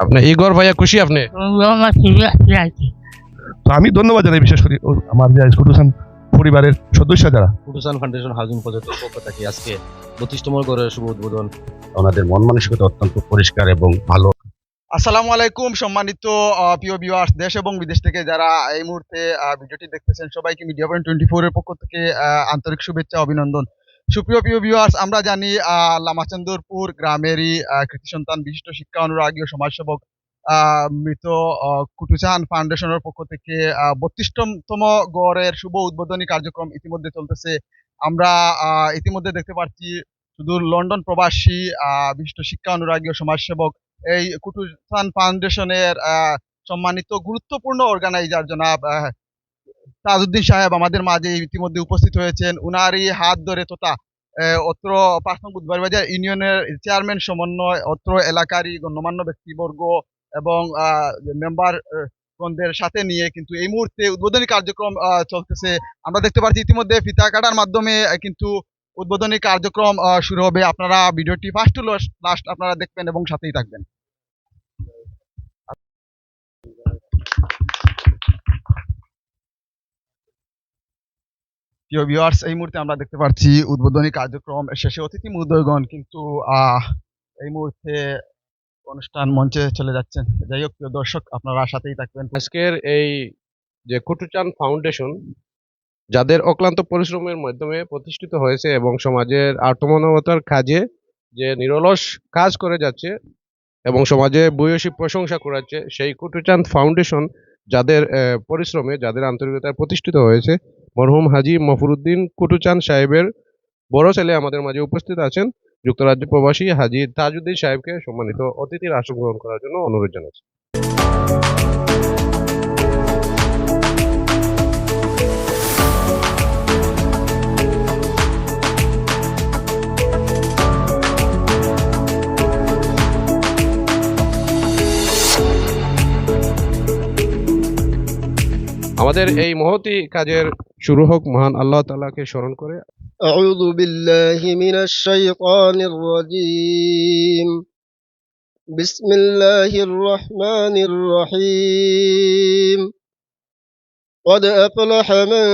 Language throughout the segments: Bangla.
আপনি ইগর ভাইয়া খুশি আপনি? তো আমি ধন্যবাদ জানাই বিশেষ করে আমার যে কুটুসান পরিবারের সদস্য যারা। কুটুসান ফাউন্ডেশন হাউজিং প্রজেক্টের পক্ষ থেকে আজকে বত্রিশতম ঘরের শুভ উদ্বোধন। ওনাদের মন মানসিকতা অত্যন্ত পরিষ্কার এবং ভালো। আসসালামু আলাইকুম সম্মানিত প্রিয় ভিউয়ার্স দেশ এবং বিদেশ থেকে যারা এই মুহূর্তে আহ, ভিডিওটি দেখতেছেন সবাইকে মিডিয়া পয়েন্ট টোয়েন্টি ফোরের পক্ষ থেকে আহ, আন্তরিক শুভেচ্ছা অভিনন্দন। সুপ্রিয় প্রিয় ভিউয়ার্স আমরা জানি লামাচন্দরপুর গ্রামেরই কৃতি সন্তান বিশিষ্ট শিক্ষা অনুরাগী সমাজসেবক মৃত কুটুচান ফাউন্ডেশনের পক্ষ থেকে বত্রিশতম গড়ের শুভ উদ্বোধনী কার্যক্রম ইতিমধ্যে চলতেছে। আমরা ইতিমধ্যে দেখতে পাচ্ছি শুধু লন্ডন প্রবাসী বিশিষ্ট শিক্ষা অনুরাগী সমাজসেবক, এই কুটুসান ফাউন্ডেশনের সম্মানিত গুরুত্বপূর্ণ অর্গানাইজার জনাব তাজউদ্দিন সাহেব আমাদের মাঝে ইতিমধ্যে উপস্থিত হয়েছেন। উনারই হাত ধরে তথা অত্র পাঁচ নং বুধবারবাজার ইউনিয়নের চেয়ারম্যান সমন্বয়, অত্র এলাকারই গণ্যমান্য ব্যক্তিবর্গ এবং মেম্বার গণদের সাথে নিয়ে কিন্তু এই মুহূর্তে উদ্বোধনী কার্যক্রম চলতেছে। আমরা দেখতে পাচ্ছি ইতিমধ্যে ফিতা কাটার মাধ্যমে কিন্তু উদ্বোধনী কার্যক্রম শুরু হবে। আপনারা ভিডিওটি ফার্স্ট টু লাস্ট আপনারা দেখবেন এবং সাথেই থাকবেন। প্রিয় ভিউয়ার্স এই মুহূর্তে আমরা দেখতে পাচ্ছি উদ্বোধনী কার্যক্রম শেষে অতিথি মহোদয়গণ কিন্তু এই মুহূর্তে অনুষ্ঠান মঞ্চে চলে যাচ্ছেন। যাই হোক, প্রিয় দর্শক, আপনারা সাথেই থাকবেন। আজকের এই যে কুটুচান ফাউন্ডেশন, যাদের অক্লান্ত পরিশ্রমের মাধ্যমে প্রতিষ্ঠিত হয়েছে এবং সমাজের আত্মমানবতার কাজে যে নিরলস কাজ করে যাচ্ছে এবং সমাজে বয়সী প্রশংসা করাচ্ছে সেই কুটুচাঁদ ফাউন্ডেশন যাদের পরিশ্রমে, যাদের আন্তরিকতায় প্রতিষ্ঠিত হয়েছে মরহুম হাজি মফরুদ্দিন কুটুচাঁদ সাহেবের বড় ছেলে আমাদের মাঝে উপস্থিত আছেন। যুক্তরাজ্য প্রবাসী হাজি তাজউদ্দিন সাহেবকে সম্মানিত অতিথির আসন গ্রহণ করার জন্য অনুরোধ জানাচ্ছি। আমাদের এই মহতি কাজের শুরু হোক মহান আল্লাহ তাআলাকে স্মরণ করে أعوذ بالله من الشيطان الرجيم بسم الله الرحمن الرحيم قد أفلح من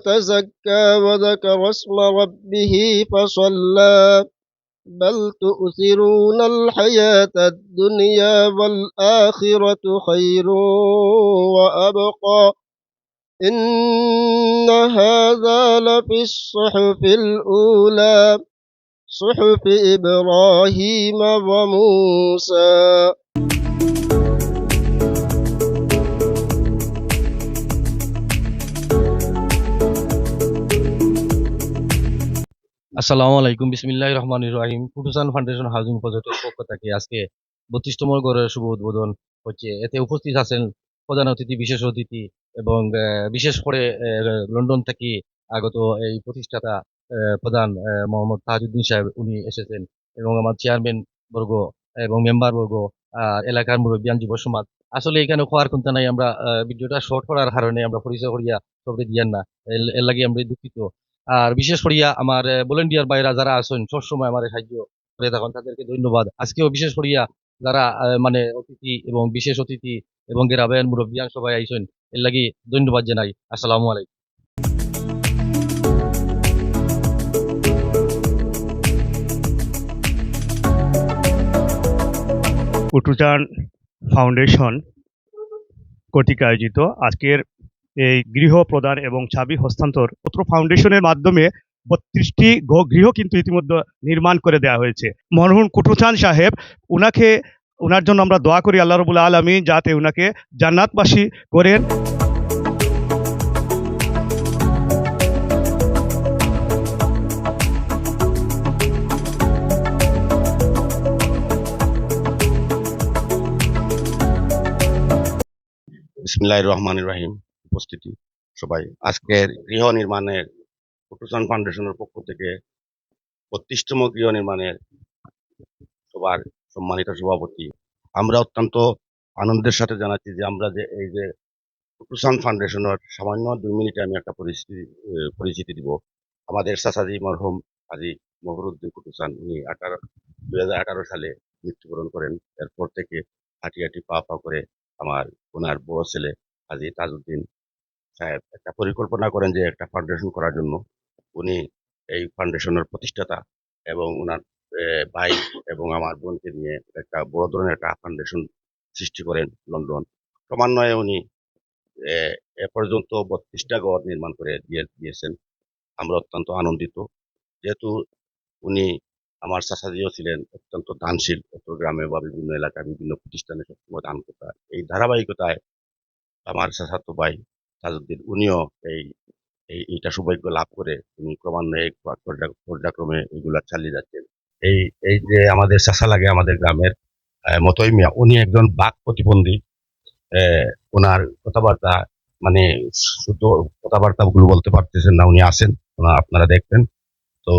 تزكى وذكر اسم ربه فصلى بل تؤثرون الحياة الدنيا والآخرة خير وأبقى إن هذا لفي الصحف الأولى صحف إبراهيم وموسى আসসালামু আলাইকুম বিসমিল্লাহ রহমান রাহিম কুটুসান ফাউন্ডেশন হাউজিং প্রজেক্টের পক্ষ থেকে আজকে বত্রিশতম ঘরের শুভ উদ্বোধন হচ্ছে এতে উপস্থিত আছেন প্রধান অতিথি, বিশেষ অতিথি এবং বিশেষ করে লন্ডন থেকে আগত এই প্রতিষ্ঠাতা প্রধান মোহাম্মদ তাজউদ্দিন সাহেব উনি এসেছেন এবং আমার চেয়ারম্যান বর্গ এবং মেম্বার বর্গ এলাকার মুরব্বিয়ান যুব সমাজ আসলে এখানে খোয়ার কোনটা নাই, আমরা ভিডিওটা শর্ট করার কারণে আমরা পরিচয় করিয়া সবরে দিয়ান না, এর- এর লাগে আমরা দুঃখিত। আর বিশেষ করিয়া আমার ভলেন্টিয়ার বাইরা যারা আছেন সবসময় আমার সাহায্য করে থাকেন, তাদেরকে ধন্যবাদ। আজকেও বিশেষ করিয়া যারা মানে অতিথি এবং বিশেষ অতিথি এবং গ্রামের মুরব্বিয়ান সবাই আইসেন। এর লাগি ধন্যবাদ জানাই। আসসালামু আলাইকুম। কুটুচান ফাউন্ডেশন কর্তৃক আয়োজিত আজকের এই গৃহ প্রদান এবং চাবি হস্তান্তর পত্র ফাউন্ডেশনের মাধ্যমে বত্রিশটি গৃহ কিন্তু ইতিমধ্যে নির্মাণ করে দেওয়া হয়েছে। মরহুম কুটুচান সাহেব, উনাকে, উনার জন্য আমরা দোয়া করি আল্লাহ রবুল আলমী যাতে উনাকে জান্নাতবাসী করেন। বিসমিল্লাহ রহমান রাহিম। উপস্থিতি সবাই। আজকের গৃহ নির্মাণের কুটুসান ফাউন্ডেশনের পক্ষ থেকে বত্রিশতম গৃহ নির্মাণের সবার সম্মানিত সভাপতি। আমরা অত্যন্ত আনন্দের সাথে জানাচ্ছি যে আমরা যে এই যে কুটুসান ফাউন্ডেশনের সামান্য দুই মিনিটে আমি একটা পরিস্থিতি পরিচিতি দিব। আমাদের সাসাজি মরহুম আজি মহরুদ্দিন কুটুসান উনি আঠারো, দুই হাজার আঠারো সালে মৃত্যুবরণ করেন। এরপর থেকে হাঁটি হাঁটি পা পা করে আমার ওনার বড় ছেলে আজি তাজউদ্দিন সাহেব একটা পরিকল্পনা করেন যে একটা ফাউন্ডেশন করার জন্য। উনি এই ফাউন্ডেশনের প্রতিষ্ঠাতা এবং ওনার ভাই এবং আমার বোনকে নিয়ে একটা বড় ধরনের একটা ফাউন্ডেশন সৃষ্টি করেন লন্ডন। ক্রমান্বয়ে উনি, এ পর্যন্ত বত্রিশটা ঘর নির্মাণ করে দিয়ে, দিয়েছেন। আমরা অত্যন্ত আনন্দিত। যেহেতু উনি আমার চাচাজিও ছিলেন, অত্যন্ত দানশীল অত্র গ্রামে বা বিভিন্ন এলাকায়, বিভিন্ন প্রতিষ্ঠানে সবসময় দান করতেন এই ধারাবাহিকতায় আমার চাচাতো ভাই তাজউদ্দিন উনিও এই এই, এইটা সৌভাগ্য লাভ করে উনি ক্রমান্বয়ে পর্যা- পর্যায়ক্রমে এগুলা চালিয়ে যাচ্ছেন। এই এই যে আমাদের চাষা লাগে আমাদের গ্রামের মতই মিয়া, উনি একজন বাক প্রতিবন্ধী। ওনার কথাবার্তা মানে শুদ্ধ কথাবার্তা গুলো বলতে পারতেছেন না, উনি আসেন আপনারা দেখবেন। তো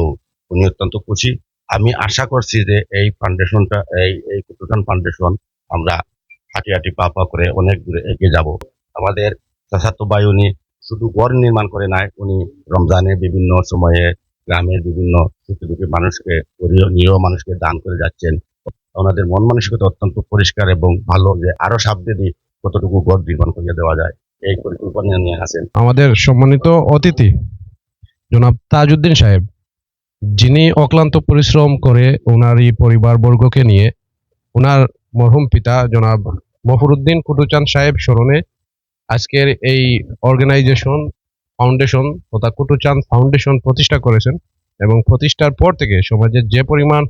উনি অত্যন্ত খুশি। আমি আশা করছি যে এই ফাউন্ডেশনটা, এই এই কুতুকান ফাউন্ডেশন আমরা হাঁটি হাঁটি পা পা করে অনেক দূরে এগিয়ে যাব। আমাদের চাচাতো ভাই উনি শুধু ঘর নির্মাণ করে নাই, উনি রমজানে বিভিন্ন সময়ে গ্রামের বিভিন্ন সুখী মানুষকে নিরীহ মানুষকে দান করে যাচ্ছেন। ওনাদের মন মানসিকতা অত্যন্ত পরিষ্কার এবং ভালো যে আরও সাবধানে কতটুকু ঘর নির্মাণ করিয়ে দেওয়া যায়, এই পরিকল্পনা নিয়ে আছেন। আমাদের সম্মানিত অতিথি, জনাব তাজউদ্দিন সাহেব, যিনি অক্লান্ত পরিশ্রম করে ওনার এই পরিবারবর্গকে নিয়ে, ওনার মরহুম পিতা জনাব মফরুদ্দিন কুটুচান সাহেব স্মরণে আজকের এই অর্গানাইজেশন ফাউন্ডেশন তথা কুটুচাঁদ ফাউন্ডেশন প্রতিষ্ঠা করেছেন এবং প্রতিষ্ঠার পর থেকে সমাজের যে পরিমাণ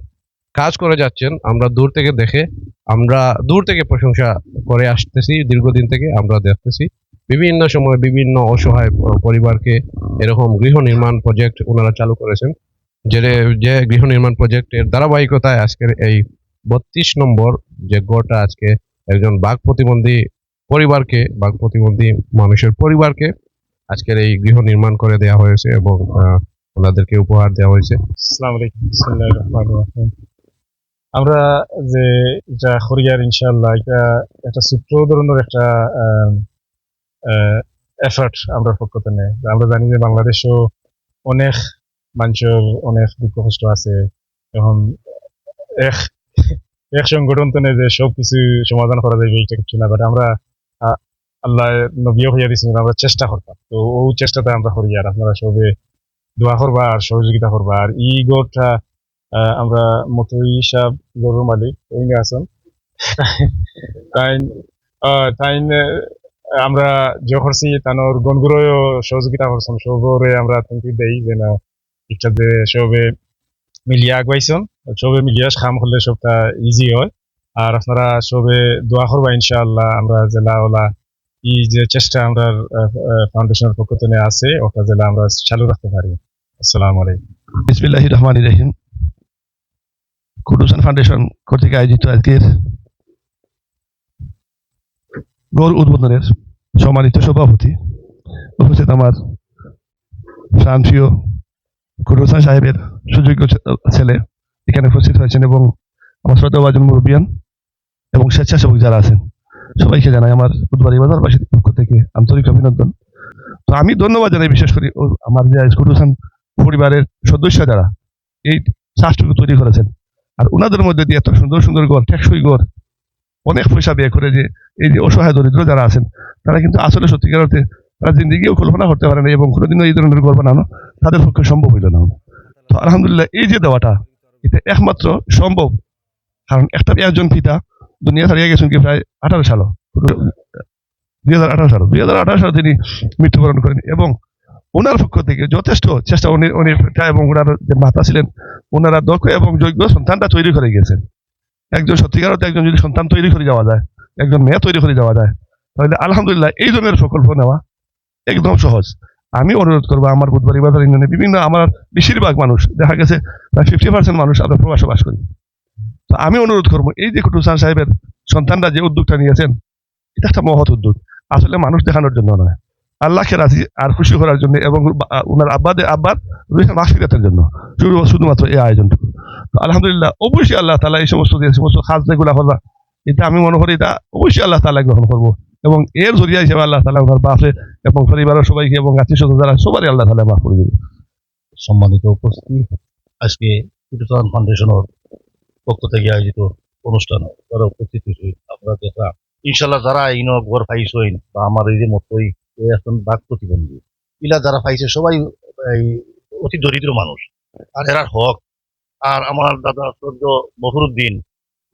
কাজ করে যাচ্ছেন, আমরা দূর থেকে দেখে, আমরা দূর থেকে প্রশংসা করে আসতেছি, দীর্ঘদিন থেকে আমরা দেখতেছি। বিভিন্ন সময় বিভিন্ন অসহায় পরিবারকে এরকম গৃহ নির্মাণ প্রজেক্ট ওনারা চালু করেছেন যে যে গৃহ নির্মাণ প্রজেক্টের ধারাবাহিকতায় আজকের এই বত্রিশ নম্বর যে গড়টা আজকে একজন বাঘ প্রতিবন্ধী পরিবারকে বাঘ প্রতিবন্ধী মানুষের পরিবারকে আজকের এই গৃহ নির্মাণ করে দেওয়া হয়েছে এবং ওনাদেরকে উপহার দেওয়া হয়েছে। আমরা যে এটা হরিয়ার ইনশাআল্লাহ, এটা একটা ছোট্ট ধরনের একটা এফার্ট আমরা পক্ষ থেকে আমরা জানি যে বাংলাদেশও অনেক মানুষের অনেক দুঃখ কষ্ট আছে। এখন এক এক সংগঠন তো যে সব কিছু সমাধান করা যাবে এইটা কিছু না। বাট আমরা আল্লাহ নবীও হইয়া দিয়েছেন আমরা চেষ্টা করতাম। তো ও চেষ্টাতে আমরা করি আর আপনারা সবে দোয়া করবা আর সহযোগিতা করবা। আর ই গোটা আমরা মতই সাহ গরুর মালিক ওই আছেন। তাই আহ, তাই আমরা তানোর সহযোগিতা করছেন। সবরে আমরা দেই যে না সবে মিলিয়ে আগুয়াইছেন। সবে মিলিয়ে কাম করলে সবটা ইজি হয়। আর আপনারা সবে দোয়া করবা ইনশাআল্লাহ আমরা জেলা ওলা ই যে চেষ্টা আমরা ফাউন্ডেশনের পক্ষ থেকে আছে, ওটা জেলা আমরা চালু রাখতে পারি। আসসালামু আলাইকুম। বিসমিল্লাহ রহমান রহিম। কুটুসান ফাউন্ডেশন কর্তৃক আয়োজিত আজকের গৌর উদ্বোধনের সম্মানিত সভাপতি উপস্থিত আমার প্রাণপ্রিয় কুটুসান সাহেবের সুযোগ্য ছেলে এখানে উপস্থিত হয়েছেন এবং আমার শ্রদ্ধাভাজন মুরব্বিয়ান এবং স্বেচ্ছাসেবক যারা আছেন। সবাইকে জানাই আমার বুধবাড়ি বাজারবাসীর পক্ষ থেকে আন্তরিক অভিনন্দন। তো আমি ধন্যবাদ জানাই বিশেষ করে আমার যে কুটুসান পরিবারের সদস্য যারা, এই চাষটুকু তৈরি করেছেন। আর ওনাদের মধ্যে দিয়ে এত সুন্দর সুন্দর ঘর টেকসই ঘর অনেক পয়সা ব্যয় করে যে এই যে অসহায় দরিদ্র যারা আছেন, তারা কিন্তু আসলে সত্যিকার অর্থে তারা জিন্দিগিও কল্পনা করতে পারে না এবং কোনোদিনও এই ধরনের ঘর বানানো তাদের পক্ষে সম্ভব হইল না। তো আলহামদুলিল্লাহ এই যে দেওয়াটা, এটা একমাত্র সম্ভব। কারণ একটা একজন পিতা, দুনিয়া ছাড়িয়ে গেছেন কি প্রায় আঠারো সাল। দুই হাজার আঠারো সাল। দুই হাজার আঠারো সালে তিনি মৃত্যুবরণ করেন এবং ওনার পক্ষ থেকে যথেষ্ট চেষ্টা উনি উনি এবং ওনার যে মাতা ছিলেন, ওনারা দক্ষ এবং যোগ্য সন্তানটা তৈরি করে গিয়েছেন। একজন সত্যিকার একজন যদি সন্তান তৈরি করে যাওয়া যায়, একজন মেয়ে তৈরি করে যাওয়া যায়, তাহলে আলহামদুলিল্লাহ এই ধরনের প্রকল্প নেওয়া একদম সহজ। আমি অনুরোধ করব আমার বুধবার বাজার ইউনিয়নে বিভিন্ন আমার বেশিরভাগ মানুষ, দেখা গেছে প্রায় ফিফটি পার্সেন্ট মানুষ আমরা প্রবাসে বাস করি। তো আমি অনুরোধ করব, এই যে কুটুসান সাহেবের সন্তানরা যে উদ্যোগটা নিয়েছেন, এটা একটা মহৎ উদ্যোগ। আসলে মানুষ দেখানোর জন্য নয়। আল্লাহকে রাজি আর খুশি করার জন্য এবং ওনার আব্বাদের আব্বার রুহের মাফিরাতের জন্য। শুধু- শুধুমাত্র এই আয়োজনটুকু। তো আলহামদুলিল্লাহ, অবশ্যই আল্লাহ তালা এই সমস্ত যে সমস্ত খাস যেগুলো করবা এটা আমি মনে করি এটা অবশ্যই আল্লাহ তালা গ্রহণ করব। এবং এর জরিয়া হিসেবে আল্লাহ তালা ওনার বাপরে এবং পরিবারের সবাইকে এবং আত্মীয় স্বজন যারা সবারই আল্লাহ তালা মাফ করে দেবে। সম্মানিত উপস্থিতি, আজকে ফাউন্ডেশনের পক্ষ থেকে আয়োজিত অনুষ্ঠান তারা উপস্থিত হয়েছে। আমরা দেখলাম ইনশাল্লাহ যারা ইনো ঘর পাইছইন বা আমার এই যে মতোই এখন বাক প্রতিবন্ধী, ইলা যারা পাইছে, সবাই অতি দরিদ্র মানুষ। আর এরার হক। আর আমার দাদা সদ্য বফরুদ্দিন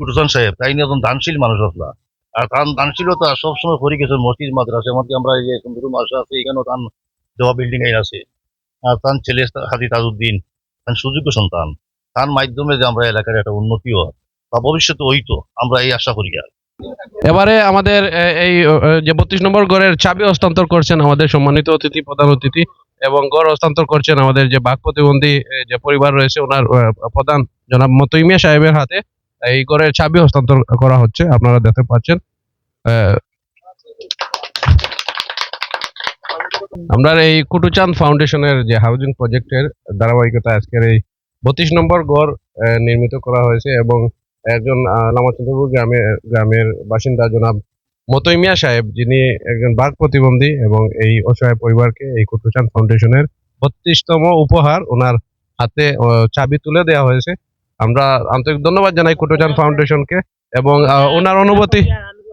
কুটুসান সাহেব, তাই নিয়ে দানশীল মানুষ আসলা। আর তার দানশীলতা সবসময় করে গেছেন মসজিদ, মাদ্রাসা। এমনকি আমরা এই যে সুন্দর মাসা আছে, এখানেও তান দেওয়া বিল্ডিং এ আছে। আর তার ছেলে হাজি তাজউদ্দিন, তার সুযোগ্য সন্তান। তার মাধ্যমে যে আমরা এলাকার একটা উন্নতি হয় বা ভবিষ্যতে হইতো আমরা এই আশা করি আর। এবারে আমাদের এই যে বত্রিশ নম্বর গড়ের চাবি হস্তান্তর করছেন আমাদের সম্মানিত অতিথি, প্রধান অতিথি, এবং গড় হস্তান্তর করছেন আমাদের যে বাক প্রতিবন্ধী যে পরিবার রয়েছে, ওনার প্রধান জনাব মতইমিয়া সাহেবের হাতে এই গড়ের চাবি হস্তান্তর করা হচ্ছে, আপনারা দেখতে পাচ্ছেন। আমরা এই কুটুচাঁদ ফাউন্ডেশনের যে হাউজিং প্রজেক্টের ধারাবাহিকতা আজকের এই বত্রিশ নম্বর গড় নির্মিত করা হয়েছে, এবং একজন লামাচন্দ্রপুর গ্রামে গ্রামের বাসিন্দা জনাব মতইমিয়া সাহেব, যিনি একজন বাঘ প্রতিবন্ধী এবং এই অসহায় পরিবারকে এই কুটুচাঁদ ফাউন্ডেশনের বত্রিশতম উপহার ওনার হাতে চাবি তুলে দেওয়া হয়েছে। আমরা আন্তরিক ধন্যবাদ জানাই কুটুচাঁদ ফাউন্ডেশনকে এবং ওনার অনুভূতি। আমি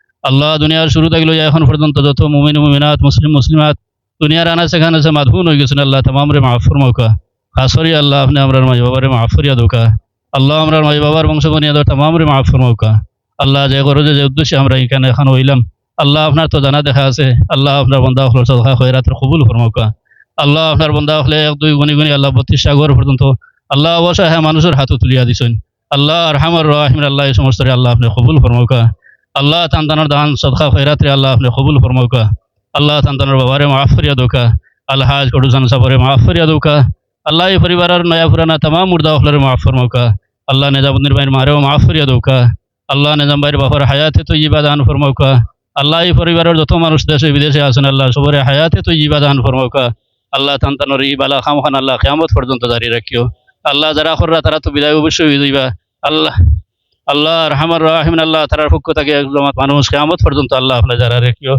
আল্লাহ দুনিয়ার শুরু থেকে লইয়া এখন পর্যন্ত যত মুমিন, মুমিনাত, মুসলিম, মুসলিমাত, দুনিয়ার আনা সেখানে সে মাধুন হয়ে গেছেন, আল্লাহ তামাম রে মাফ ফরমাউকা। খাসরি আল্লাহ আপনি আমরা মাই বাবারে মাফ করিয়া দৌকা। আল্লাহ আমরা মাই বাবার বংশ বনিয়াদ তামাম রে মাফ ফরমাউকা। আল্লাহ যে করো যে উদ্দেশ্যে আমরা এখানে এখন হইলাম, আল্লাহ আপনার তো জানা দেখা আছে, আল্লাহ আপনার বন্ধা হল সদকা খয়রাতের কবুল ফরমাউকা। আল্লাহ আপনার বন্ধা হলে এক, দুই গুণি গুণি আল্লাহ বত্রিশ সাগর পর্যন্ত আল্লাহ অবশ্যই হ্যাঁ মানুষের হাতও তুলিয়া দিছেন। আল্লাহ রহমান রাহিম, আল্লাহ এই সমস্ত আল্লাহ আপনি কবুল ফরমাউকা। আল্লাহ তান্তানোর দান, সদকা খয়রাত্রে আল্লাহ আপনি কবুল ফরমাউকা আল্লাহ তান্তানোর বাবারে মাফ করিয়া দৌকা। আল্লাহ হাজ কটুসান সাবরে মাফ দৌকা। আল্লাহ পরিবারের নয়া পুরানা তামাম মুর্দা হলের মাফ ফরমাউকা আল্লাহ নিজামুদ্দিন ভাইয়ের মারেও মাফ করিয়া দৌকা। আল্লাহ নিজাম ভাইয়ের বাবার হায়াতে তো ইবা দান ফরমাউকা আল্লাহ এই পরিবারের যত মানুষ দেশে বিদেশে আছেন, আল্লাহ সবরে হায়াতে তো ইবা দান ফরমাউকা আল্লাহ তান্তানোর ই বালা খাম খান আল্লাহ কেমত পর্যন্ত জারি রাখিও। আল্লাহ যারা কররা তারা তো বিদায় অবশ্যই দিবা আল্লাহ আল্লাহ রহমান রাহিম, আল্লাহ তারার পক্ষ থেকে একদম মানুষ কেমত পর্যন্ত আল্লাহ আপনার যারা রাখিও।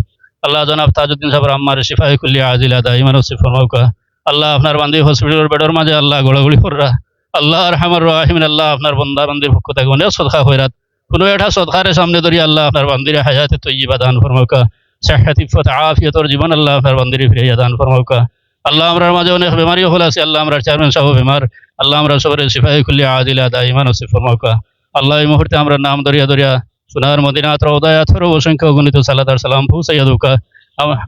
আল্লাহ জনাব তাজউদ্দিন সাহেব আম্মার শিফাই কুল্লি আজিলা ওসিফ ফরমাউকা আল্লাহ আপনার বান্দি হসপিটালের বেডর মাঝে আল্লাহ গোড়াগুড়ি কররা আল্লাহ রহমান রাহিম, আল্লাহ আপনার বন্দা বান্দির পক্ষ থেকে অনেক সদকা হইরাত কোনো একটা সদকারের সামনে ধরি আল্লাহ আপনার বান্দিরে হায়াতে তৈবা দান ফরমাউকা সাহাতিফত আফিয়তর জীবন আল্লাহ আপনার বান্দিরে ফিরিয়া দান ফরমাউকা আল্লাহ আমরার মাঝে অনেক বেমারি হল আছে, আল্লাহ আমরা চেয়ারম্যান সাহেব বেমার। আল্লাহ আমরা সবরে সিফাই খুল্লি আদিলা ওসিফ ফরমাউকা আল্লাহ এই মুহূর্তে আমরা নাম দরিয়া দরিয়া সোনার মদিনাত রওদায়াত ফর অসংখ্য গণিত সালাদার সালাম পৌঁছাইয়া দৌকা আম-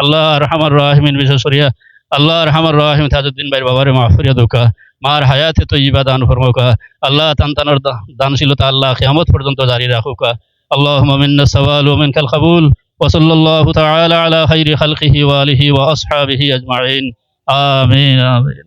আল্লাহ রহমান রাহিমিন বিশেষ করিয়া আল্লাহ রহমান রাহিম তাজউদ্দিন ভাইয়ের বাবারে মাফ করিয়া দৌকা মার হায়াতে তো ইবা দান ফরমাউকা আল্লাহ তান্তানোর দা- দানশীলতা আল্লাহ কিয়ামত পর্যন্ত জারি রাখুকা اللهم منا السوال ومنك القبول وصلى الله تعالى على خير خلقه وآله وأصحابه أجمعين آمين آمين